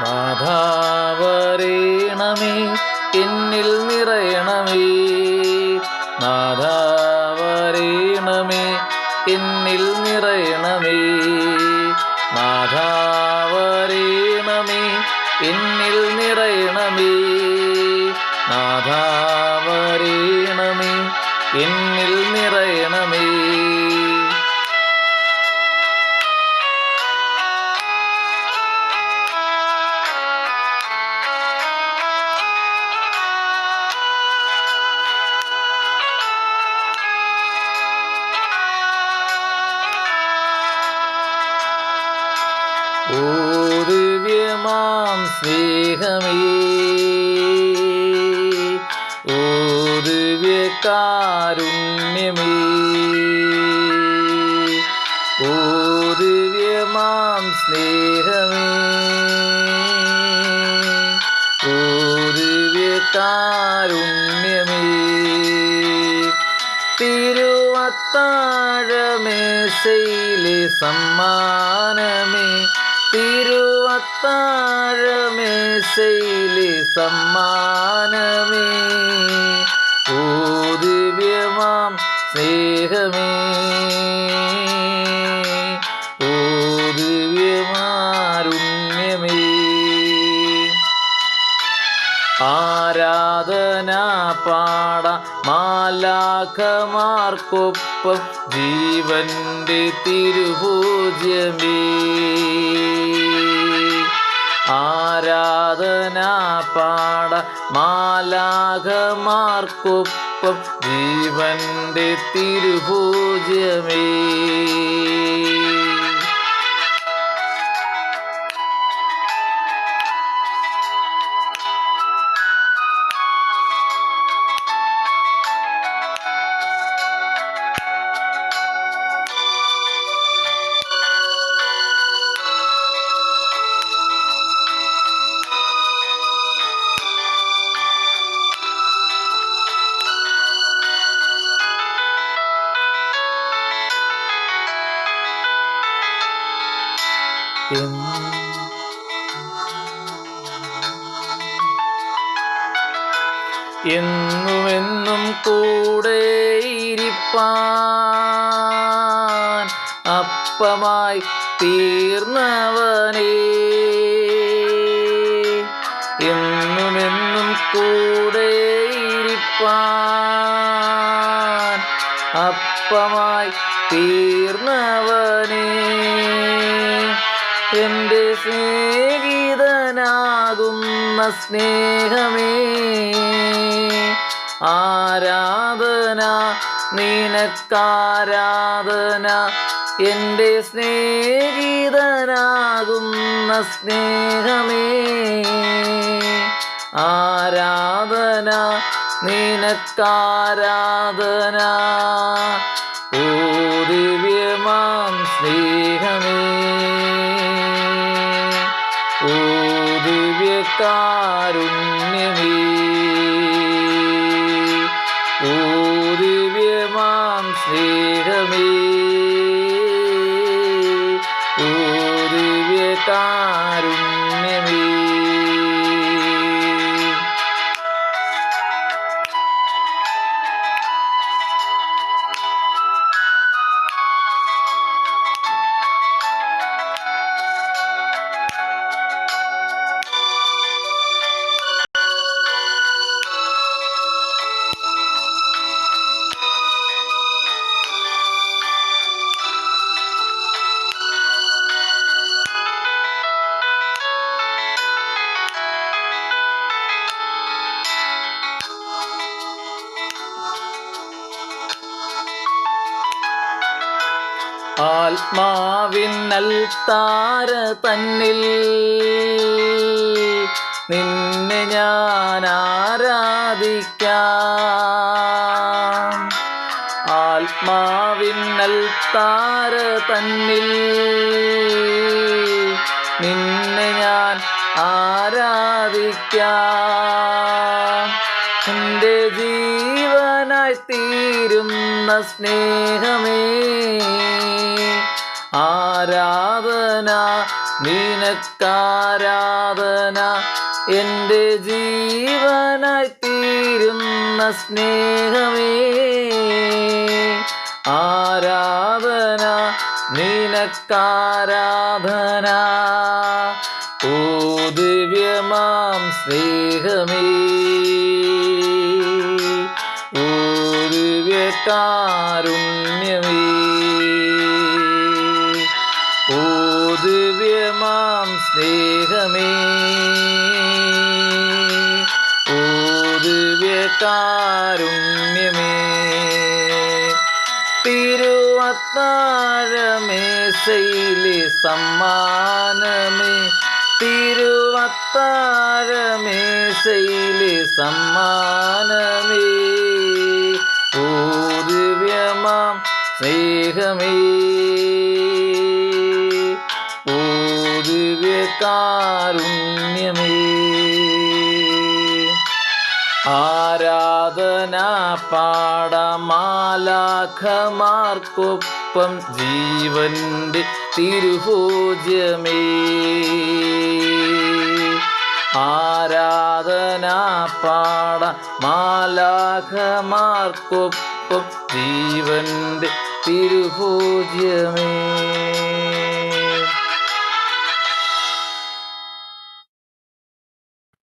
നാഥാവരേണമേ എന്നിൽ നിറയണമേ. നാഥാവരേണമേ എന്നിൽ നിറയണമേ. നാഥാവരേണമേ എന്നിൽ നിറയണമേ. നാഥാവരേണമേ എന്നിൽ നിറയണമേ. ഓ ദിവ്യമാം സ്നേഹമേ. ഓ ദിവ്യകാരുണ്യമേ ഓ ദിവ്യമാം സ്നേഹമേ. ഓ തിരുവത്താഴമേശയിലെ സമ്മാനമേ. തിരുവത്താഴമേശയിലെ സമ്മാനമേ. ഓ സ്നേഹമേ. ഓ ആരാധന പാട മാലാഖമാർക്കൊപ്പം ജീവന്റെ തിരുപൂജ്യമേ. പാട മാലാഘമാർക്കൊപ്പം ജീവന്റെ തിരുപൂജ്യമേ. എന്നുമെന്നും കൂടെ ഇരിപ്പാൻ അപ്പമായി തീർന്നവനേ. എന്നുമെന്നും കൂടെ ഇരിപ്പാൻ അപ്പമായി തീർന്നവനേ. എന്റെ സ്നേഹിതനാകുന്ന സ്നേഹമേ ആരാധന നിനക്കാരാധന എന്റെ സ്നേഹിതനാകുന്ന സ്നേഹമേ ആരാധന നിനക്കാരാധന ഓ ദിവ്യമാം സ്നേഹമേ. ദിവ്യകാരുണ്യമേ ഓ ദിവ്യമാം സ്നേഹമേ ഓ ദിവ്യകാരുണ്യമേ ആത്മാവിന്നൽത്താര തന്നിൽ. നിന്നെ ഞാൻ ആരാധിക്കാം. ആത്മാവിന്നൽത്താര തന്നിൽ. നിന്നെ ഞാൻ ആരാധിക്കാം. തീരുന്ന സ്നേഹമേ ആരാധന നിനക്കാരാധന എന്റെ ജീവനായി തീരുന്ന സ്നേഹമേ ആരാധന നിനക്കാരാധന ഓ ദിവ്യമാം സ്നേഹമേ. ദിവ്യകാരുണ്യമേ ഓ ദിവ്യമാം സ്നേഹമേ. ഓ ദിവ്യകാരുണ്യമേ. തിരുവത്താഴമേശയിലെ സമ്മാനമേ. തിരുവത്താഴമേശയിലെ സമ്മാനമേ. ദിവ്യമാം സ്നേഹമേ. ഓ ദിവ്യകാരുണ്യമേ. ആരാധന പാടമാലാഖമാർക്കൊപ്പം ജീവന്റെ തിരുഭോജ്യമേ. ആരാധന പാട മാലാഖമാർക്കൊപ്പം ജീവന്റെ തിരുഭോജ്യമേ.